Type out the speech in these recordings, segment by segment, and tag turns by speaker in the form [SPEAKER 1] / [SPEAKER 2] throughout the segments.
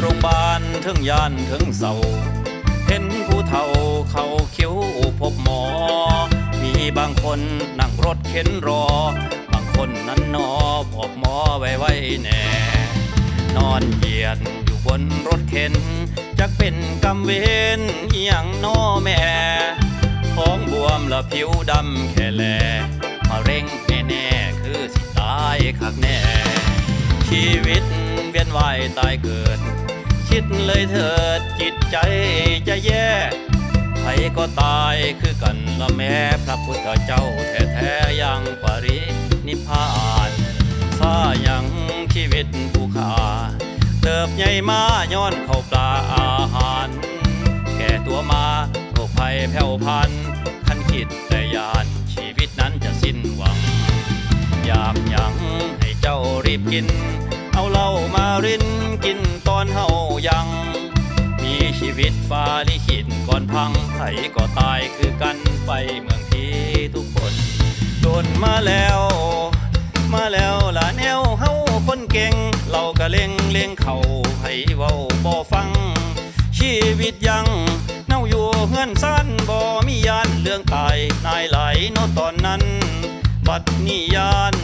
[SPEAKER 1] โรงพยาบาลถึงยานถึงเศร้าเห็นผู้เฒ่าเขาคิ้วพบหมอ มีบางคนนั่งรถเข็นรอ บางคนนั้นนอพบหมอไว้ไว้แน่ นอนเหยียดอยู่บนรถเข็นจักเป็นกำเวนอย่างนอแม่ท้องบวมและผิวดำแค่แลมาเร่งแน่ๆคือสิตายคักแน่ ชีวิตเวียนว่ายตายเกิด คิดเลยเถิดจิตใจจะแย่ใครก็ตายคือกันละแม่พระพุทธเจ้าแท้ๆยังปรินิพพานซายังชีวิตผู้ขาเติบใหญ่มาย้อนเข้าปลาอาหาร แก่ตัวมาโรคภัยแผ่วพันขันคิดแต่ยานชีวิตนั้นจะสิ้นหวัง อยากยังให้เจ้ารีบกิน เอาเหล้ามารินกิน ตอนเฮายัง มีชีวิตฟ้าลิขิตก่อนพังไผก็ตายคือกันไปเมืองที่ทุกคนโดนมาแล้ว มาแล้วล่ะแนวเฮาคนเก่ง เราก็เล่งเล่งเขาให้เว้าบ่ฟัง ชีวิตยังเน่าอยู่เฮือนสั้นบ่มียานเรื่องตายนายไหลเนอตอนนั้น บัดนิยาน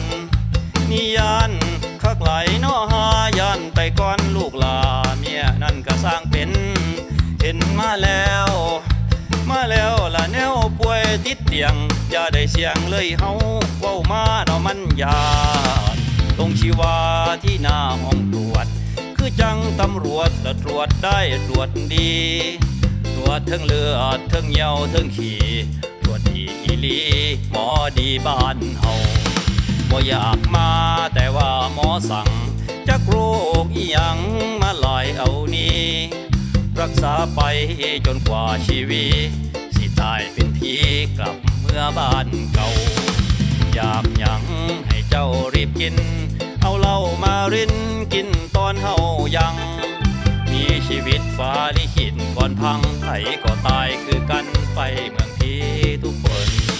[SPEAKER 1] นิยาน กไหลเนอหายานไปก่อนลูกลาเมียนั่นก็สร้างเป็น เห็นมาแล้ว มาแล้วละแนวป่วยติดเตียง อย่าได้เสียงเลยเฮาเว้ามาเนาะมันยานตรงชีวาที่หน้าห้องตรวจ คือจังตำรวจละตรวจได้ตรวจดีตรวจทั้งเลือดทั้งเหยาทั้งขี่ตรวจดีอีลีหมอดีบ้านเฮาบ่อยากมาแต่ว่า หมอสั่งจักโรคอีหยังมาหลายเอานี้ รักษาไปจนกว่าชีวิต สิตายเป็นผีกลับเมื่อบ้านเก่า อยากหยังให้เจ้ารีบกิน เอาเหล้ามารินกินตอนเฮายัง มีชีวิตฟ้าลิขิตก่อนพังไผก็ตายคือกันไปเมืองที่ทุกคน